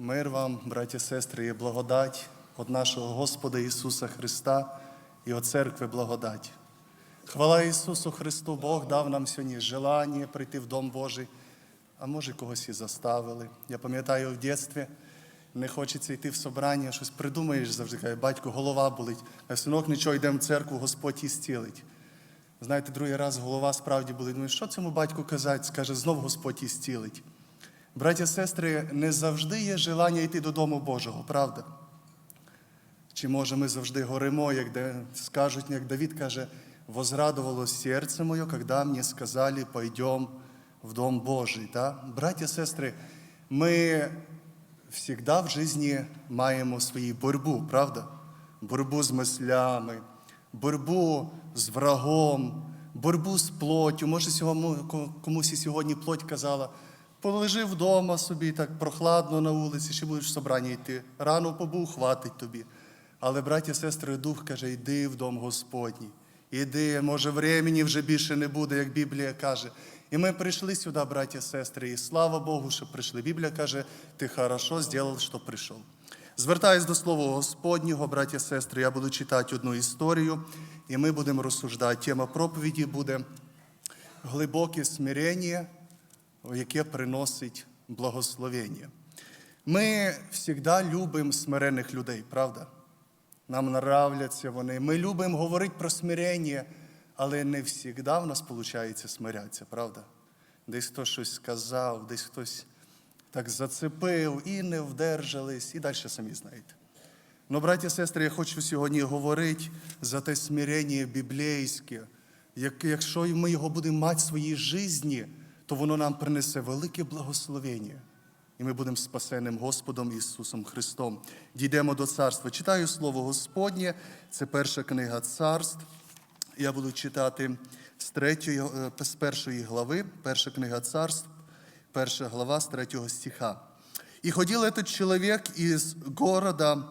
Мир вам, браті, сестри, і благодать від нашого Господа Ісуса Христа і від церкви благодать. Хвала Ісусу Христу, Бог дав нам сьогодні желання прийти в Дом Божий, а може когось і заставили. Я пам'ятаю в дитинстві, не хочеться йти в собрання, щось придумаєш завжди, каже, батько, голова болить, а синок нічого, йдемо в церкву, Господь і зцілить. Знаєте, другий раз голова справді болить. Думаю, що цьому батьку казати? Скаже, знов Господь і зцілить. Браття, сестри, не завжди є желання йти додому Божого, правда? Чи може ми завжди горимо, як де, скажуть, як Давид каже, возрадовалось серце моє, когда мені сказали, пойдем в Дом Божий. Да? Браття, сестри, ми завжди в житті маємо свою боротьбу, правда? Боротьбу з мислями, боротьбу з врагом, боротьбу з плоттю. Може, комусь і сьогодні плоть казала, полежи вдома собі, так прохладно на вулиці, ще будеш в собрання йти. Рано побув, хватить тобі. Але, браті, сестри, дух каже, йди в дом Господній. Іди, може, времени вже більше не буде, як Біблія каже. І ми прийшли сюди, браті, сестри, і слава Богу, що прийшли. Біблія каже, ти хорошо зробив, що прийшов. Звертаюсь до Слова Господнього, браті, сестри, я буду читати одну історію, і ми будемо розсуждати. Тема проповіді буде глибоке смирення, яке приносить благословення. Ми завжди любимо смирених людей, правда? Нам нравляться вони. Ми любимо говорити про смирення, але не завжди в нас виходить смирятися, правда? Десь хтось щось сказав, десь хтось так зацепив і не вдержались, і далі самі знаєте. Ну, браті і сестри, я хочу сьогодні говорити за те смирення біблійське. Як- Якщо ми його будемо мати в своїй житті, то воно нам принесе велике благословення. І ми будемо спасеним Господом Ісусом Христом. Дійдемо до царства. Читаю Слово Господнє, це перша книга царств. Я буду читати з, третьої, е, з першої глави, перша книга царств, перша глава з третього стиха. «И ходил этот человек из города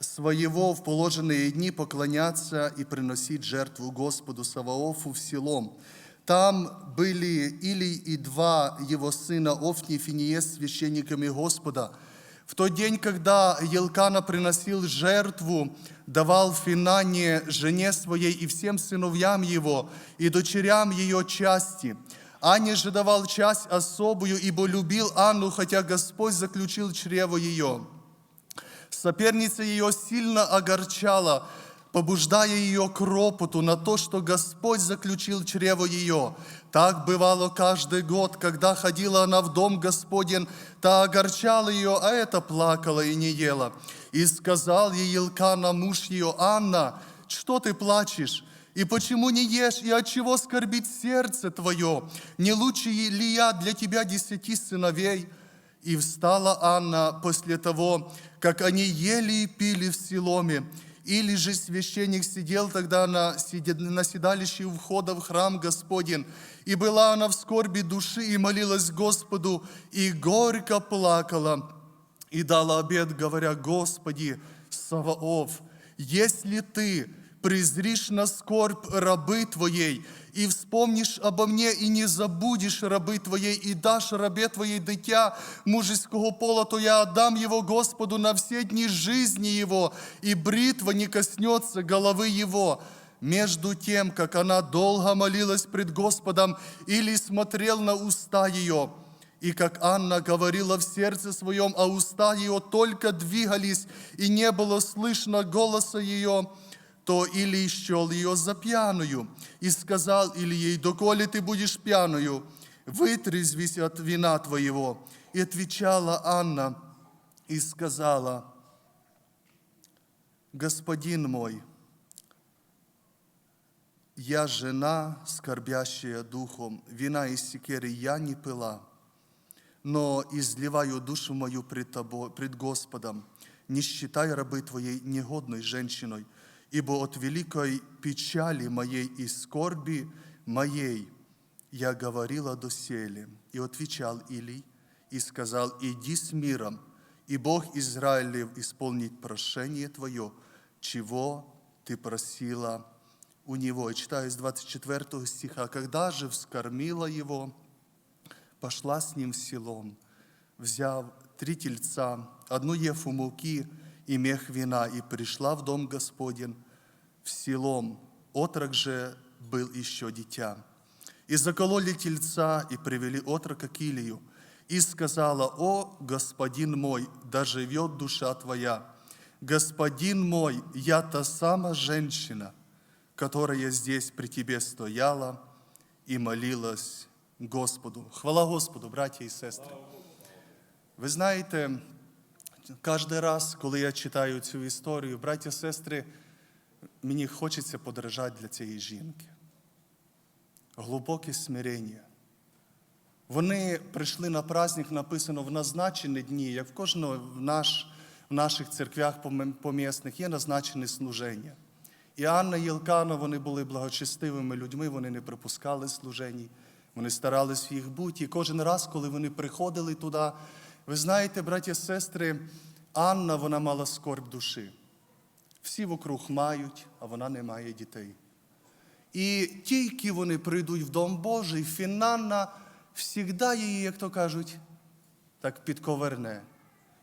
своего в положенные дни поклоняться и приносить жертву Господу Саваофу в селом. Там были Илий и два его сына Офни и Финиес священниками Господа. В тот день, когда Елкана приносил жертву, давал Финане жене своей и всем сыновьям его, и дочерям ее части. Анне же давал часть особую, ибо любил Анну, хотя Господь заключил чрево ее. Соперница ее сильно огорчала, побуждая ее к ропоту на то, что Господь заключил чрево ее. Так бывало каждый год, когда ходила она в дом Господен, та огорчала ее, а это плакала и не ела. И сказал ей Елкана, муж ее, Анна, что ты плачешь? И почему не ешь, и от чего скорбит сердце твое? Не лучше ли я для тебя десяти сыновей? И встала Анна после того, как они ели и пили в Силоме. Или же священник сидел тогда на, сиде- на седалище у входа в храм Господень. И была она в скорби души и молилась Господу, и горько плакала. И дала обед, говоря, Господи, Саваоф, если Ты презришь на скорбь рабы Твоей, и вспомнишь обо мне, и не забудешь рабы Твоей, и дашь рабе Твоей дитя мужеского пола, то я отдам его Господу на все дни жизни его, и бритва не коснется головы его. Между тем, как она долго молилась пред Господом, или смотрел на уста ее, и как Анна говорила в сердце своем, а уста ее только двигались, и не было слышно голоса ее, то Илий счел ее за пьяную, и сказал или ей, доколе ты будешь пьяную, вытрезвись от вина твоего. И отвечала Анна и сказала, Господин мой, я жена, скорбящая духом, вина из секеры я не пила, но изливаю душу мою пред, тобой, пред Господом. Не считай рабы Твоей негодной женщиной, ибо от великой печали моей и скорби моей я говорила доселе. И отвечал Илий и сказал, иди с миром, и Бог Израилев исполнит прошение Твое, чего Ты просила у Него. Я читаю из 24 стиха. Когда же вскормила Его, пошла с ним в селом, взяв три тельца, одну ефу муки и мех вина, и пришла в дом Господень в селом. Отрок же был еще дитя. И закололи тельца, и привели отрока к Илию, и сказала, «О, господин мой, да живет душа твоя! Господин мой, я та сама женщина, которая здесь при тебе стояла и молилась Господу». Хвала Господу, браті і сестри. Ви знаєте, кожен раз, коли я читаю цю історію, браті і сестри, мені хочеться подражати для цієї жінки. Глибоке смирення. Вони прийшли на праздник, написано в назначені дні, як в кожного в, наш, в наших церквях помісних є назначені служення. І Анна і Єлкана, вони були благочестивими людьми, вони не припускали служень, вони старались їх бути. І кожен раз, коли вони приходили туди, ви знаєте, браті і сестри, Анна вона мала скорб душі. Всі вокруг мають, а вона не має дітей. І тільки вони прийдуть в Дом Божий, фінанна всігда її, як то кажуть, так підковерне.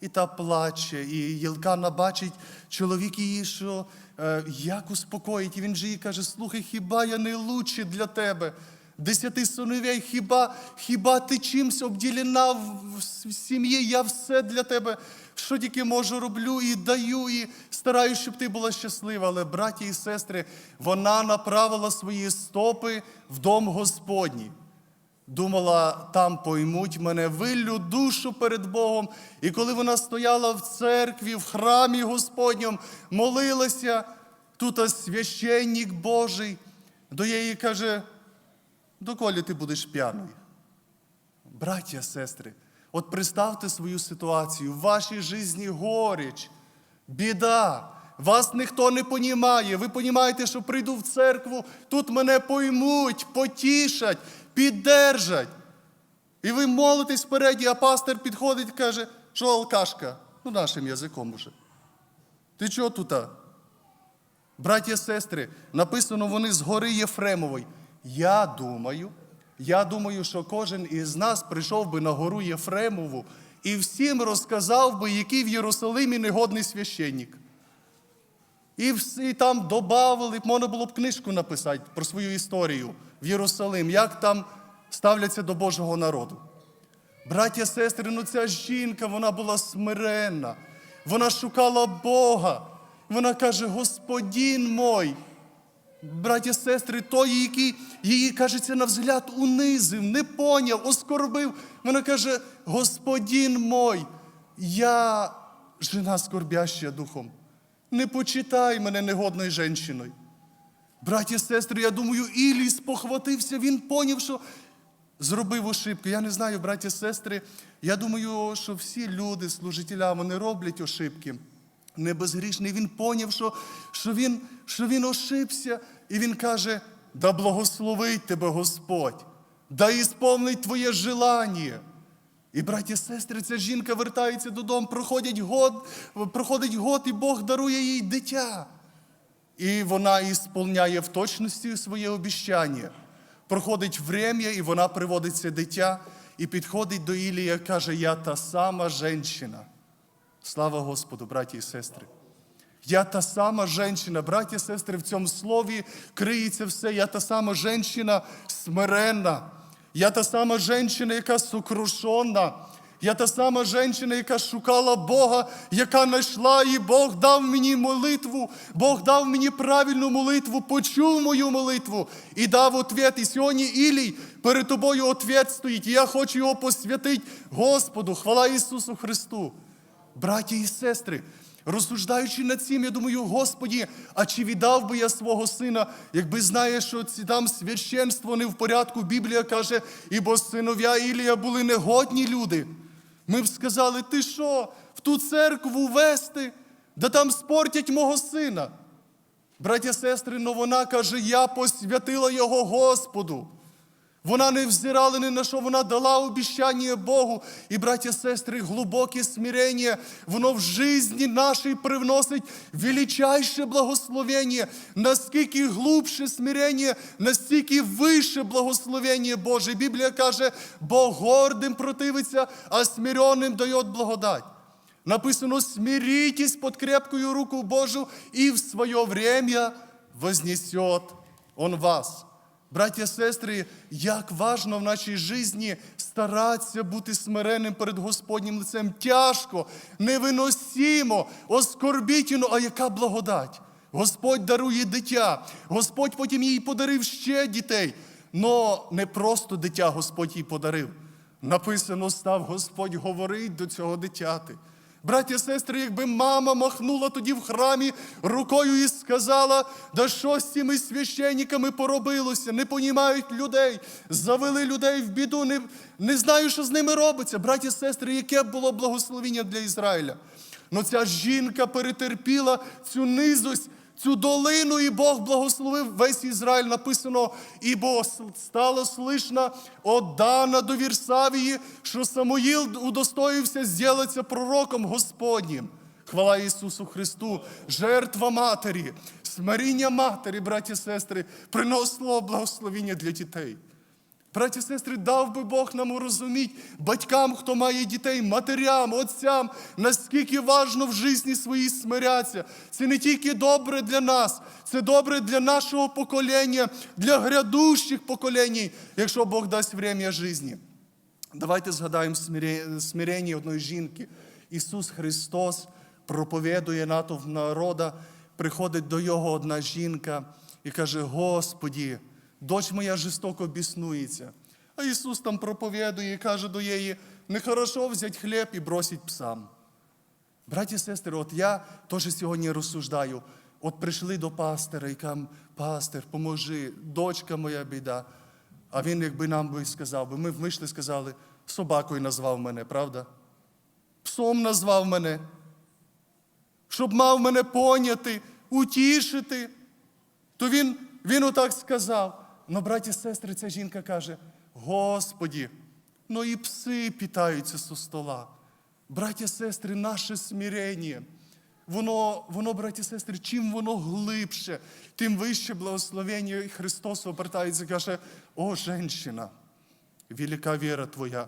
І та плаче, і Єлкана бачить чоловік її, що е, як успокоїть. І він же їй каже: слухай, хіба я не лучше для тебе? Десяти синовей, хіба, хіба ти чимсь обділена в, сім'ї? Я все для тебе, що тільки можу, роблю і даю, і стараюсь, щоб ти була щаслива. Але, браті і сестри, вона направила свої стопи в дом Господній. Думала, там поймуть мене, виллю душу перед Богом. І коли вона стояла в церкві, в храмі Господньому, молилася, тут священник Божий до її каже, доколі ти будеш п'яною? Браття, сестри, от представте свою ситуацію. В вашій житті горіч, біда. Вас ніхто не понімає. Ви понімаєте, що прийду в церкву, тут мене поймуть, потішать, піддержать. І ви молитесь впереді, а пастор підходить і каже, що алкашка, ну нашим язиком уже. Ти чого тут? Браття сестри, написано вони з гори Єфремової. Я думаю, я думаю, що кожен із нас прийшов би на гору Єфремову і всім розказав би, який в Єрусалимі негодний священник. І всі там додавали, можна було б книжку написати про свою історію в Єрусалим, як там ставляться до Божого народу. Браття, сестри, ну ця жінка, вона була смиренна. Вона шукала Бога. Вона каже: Господин мой. Браття, сестри, той, який її, кажеться, на взгляд унизив, не поняв, оскорбив. Вона каже: Господин мой, я жена скорбяща духом. Не почитай мене негодною жінкою. Браті, сестри, я думаю, Ілій спохватився, він поняв, що зробив ошибку. Я не знаю, браті, сестри. Я думаю, що всі люди, служителя, вони роблять ошибки. Не безгрішний. Він поняв, що, що, він, що він ошибся, і він каже: да благословить тебе Господь, да ісповнить твоє желання. І, браті, сестри, ця жінка вертається додому, проходить год, проходить год, і Бог дарує їй дитя. І вона ісполняє в точності своє обіщання. Проходить врем'я, і вона приводить це дитя і підходить до Ілія каже: Я та сама жінка. Слава Господу, браті і сестри. Я та сама жінка, браті і сестри, в цьому слові криється все. Я та сама жінка смиренна. Я та сама жінка, яка сокрушена. Я та сама жінка, яка шукала Бога, яка знайшла, і Бог дав мені молитву, Бог дав мені правильну молитву, почув мою молитву і дав ответ. І сьогодні Ілій перед тобою ответ стоїть. І я хочу його посвятити Господу. Хвала Ісусу Христу. Браті і сестри, розсуждаючи над цим, я думаю, Господі, а чи віддав би я свого сина, якби знає, що ці там священство не в порядку, Біблія каже, ібо синов'я Ілія були негодні люди. Ми б сказали, ти що, в ту церкву вести, да там спортять мого сина. Браття, сестри, но вона каже, я посвятила його Господу. Вона не взирала ні на що, вона дала обіщання Богу. І, браття, сестри, глибоке смирення, воно в житті нашій привносить величайше благословення. Наскільки глубше смирення, настільки вище благословення Боже. Біблія каже, Бог гордим противиться, а смиренним дає благодать. Написано, смиритесь под крепкую руку Божию, и в свое время вознесет Он вас. Браття, сестри, як важно в нашій житті старатися бути смиренним перед Господнім лицем. Тяжко, невиносимо, оскорбітельно, а яка благодать. Господь дарує дитя. Господь потім їй подарив ще дітей. Но не просто дитя Господь їй подарив. Написано, став Господь говорить до цього дитяти. Браття, сестри, якби мама махнула тоді в храмі рукою і сказала, да що з цими священниками поробилося, не понімають людей, завели людей в біду, не, не знаю, що з ними робиться. Браття, сестри, яке б було благословіння для Ізраїля. Ну ця жінка перетерпіла цю низость, цю долину, і Бог благословив весь Ізраїль. Написано, ібо стало слышно от Дана до Вірсавії, що Самуїл удостоївся зділиться пророком Господнім. Хвала Ісусу Христу, жертва матері, смиріння матері, браті і сестри, приносило благословіння для дітей. Браті і сестри, дав би Бог нам розуміть, батькам, хто має дітей, матерям, отцям, наскільки важно в житті своїй смиряться. Це не тільки добре для нас, це добре для нашого покоління, для грядущих поколінь, якщо Бог дасть время житті. Давайте згадаємо смирення одної жінки. Ісус Христос проповідує натовп народа, приходить до Його одна жінка і каже: Господі, дочь моя жорстоко біснується. А Ісус там проповідує і каже до її, нехорошо взяти хліб і бросить псам. Браті і сестри, от я теж сьогодні розсуждаю. От прийшли до пастора і кажуть, пастор, поможи, дочка моя біда. А він, якби нам би сказав, би, ми вийшли сказали, собакою назвав мене, правда? Псом назвав мене, щоб мав мене поняти, утішити. То він, він отак сказав. Ну, браті сестри, ця жінка каже: Господі, ну і пси питаються зі стола. Браті сестри, наше смирення. Воно, воно, браті сестри, чим воно глибше, тим вище благословення Христос обертається і каже: О, женщина, велика віра твоя.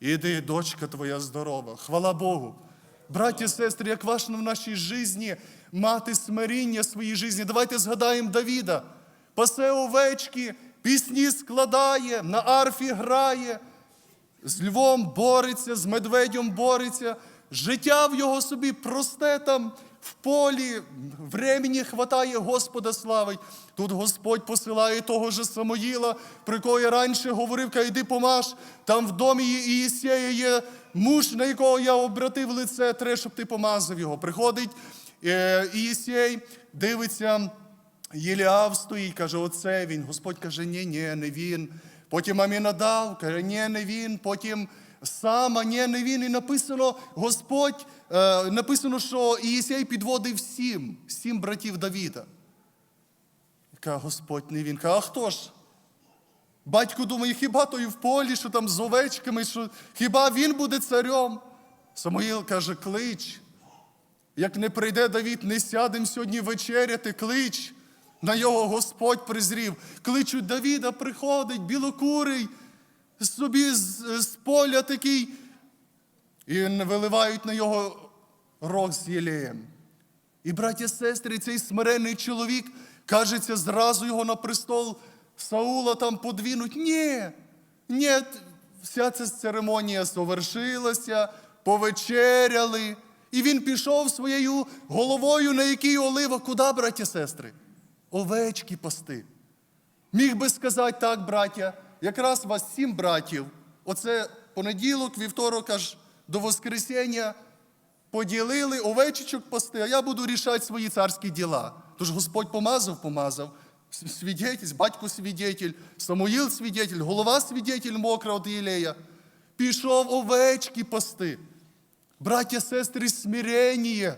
Іди, дочка твоя здорова. Хвала Богу. Браті сестри, як важно в нашій житті мати смиріння в своїй житті. Давайте згадаємо Давіда. Пасе овечки, пісні складає, на арфі грає, з львом бореться, з медведем бореться. Життя в його собі просте там в полі, времені хватає, Господа славить. Тут Господь посилає того ж Самоїла, про якого я раніше говорив, каже, йди помаш. Там в домі Іїсея є муж, на якого я обратив лице, треба, щоб ти помазав його. Приходить е, Іїсей, дивиться, Єліав стоїть, каже, оце він. Господь каже, ні, ні, не він. Потім Амінадав, каже, ні, не він. Потім Сама, ні, не він. І написано, Господь, е, написано, що Ієсей підводив сім, сім братів Давіда. Каже, Господь не він. Каже, а хто ж? Батько думає, хіба той в полі, що там з овечками, що хіба він буде царем? Самуїл каже, клич. Як не прийде Давід, не сядемо сьогодні вечеряти, клич. На його Господь призрів. Кличуть Давіда, приходить, білокурий, собі з, з поля такий. І виливають на його рог з єлеєм. І, браття сестри, цей смиренний чоловік, кажеться, зразу його на престол Саула там подвінуть. Ні, ні, вся ця церемонія завершилася, повечеряли. І він пішов своєю головою, на якій олива. Куди, браття сестри? Овечки пасти. Міг би сказати так, браття, якраз вас сім братів. Оце понеділок, вівторок аж до Воскресіння поділили овечечок пасти, а я буду рішати свої царські діла. Тож Господь помазав, помазав. Свідетель, батько свідетель, Самуїл свідетель, голова свідетель мокра від Єлея. Пішов овечки пасти. Браття, сестри, смирення.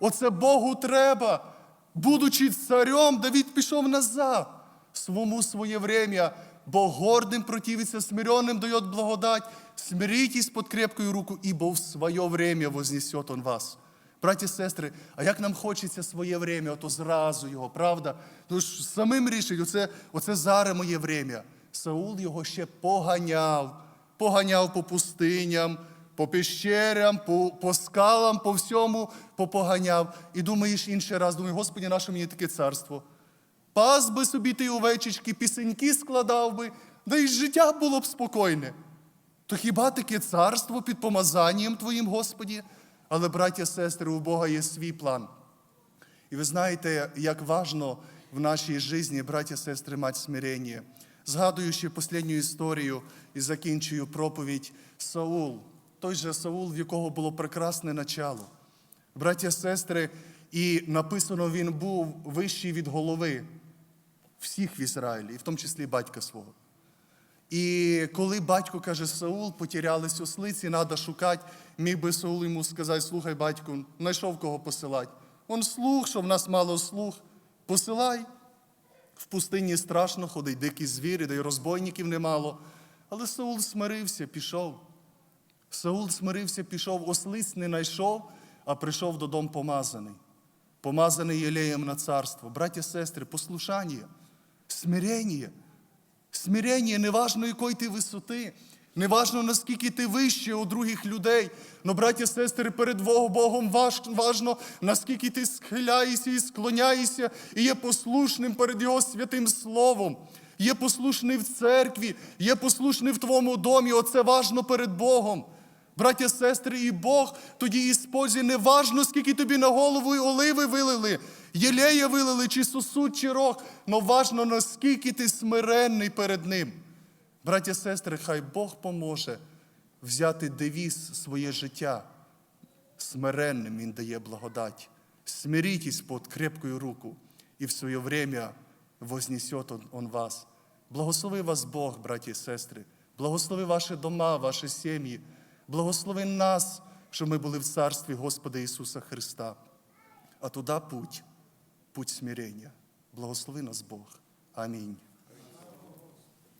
Оце Богу треба. Будучи царем, Давід пішов назад. Свому своє время Бог гордым противится, смиренным дает благодать. Смиритесь под крепкою руку, ибо в своє время вознесет Он вас. Браті, сестри, а як нам хочеться своє время, ото зразу його, правда? Ну ж самим рішить, оце, оце зараз моє время. Саул його ще поганяв, поганяв по пустиням, по пещерям, по, по скалам, по всьому попоганяв. І думаєш інший раз, думаю, Господи, наше мені таке царство. Пас би собі ти овечечки, пісеньки складав би, да й життя було б спокійне. То хіба таке царство під помазанням Твоїм, Господі? Але, браття, сестри, у Бога є свій план. І ви знаєте, як важно в нашій житті, браття, сестри, мати смирення. Згадую ще останню історію і закінчую проповідь Саул. Той же Саул, в якого було прекрасне начало. Браття, сестри, і написано, він був вищий від голови всіх в Ізраїлі, і в тому числі батька свого. І коли батько каже, Саул, потерялись ослиці, треба шукати, міг би Саул йому сказати, слухай, батьку, знайшов кого посилати. Он слух, що в нас мало слух. Посилай. В пустині страшно ходить, дикі звірі, да й розбойників немало. Але Саул смирився, пішов. Саул смирився, пішов, ослиць не знайшов, а прийшов додому помазаний. Помазаний Єлеєм на царство. Браття, сестри, послушання, смирення. Смирення, неважно якої ти висоти, неважно наскільки ти вище у других людей. Но, браття, сестри, перед Богом важно, наскільки ти схиляєшся і склоняєшся, і є послушним перед Його святим Словом. Є послушний в церкві, є послушний в твоєму домі. Оце важно перед Богом. Браття, сестри, і Бог тоді іспользує, не важно, скільки тобі на голову і оливи вилили, єлея вилили, чи сосуд, чи рог, но важно, наскільки ти смиренний перед Ним. Браття, сестри, хай Бог поможе взяти девіз своє життя. Смиренним Він дає благодать. Смиритесь под крепкую руку, і в своє время вознесет он вас. Благослови вас Бог, браті і сестри. Благослови ваші дома, ваші сім'ї. Благослови нас, щоб ми були в царстві Господа Ісуса Христа. А туди путь, путь смирення. Благослови нас Бог. Амінь.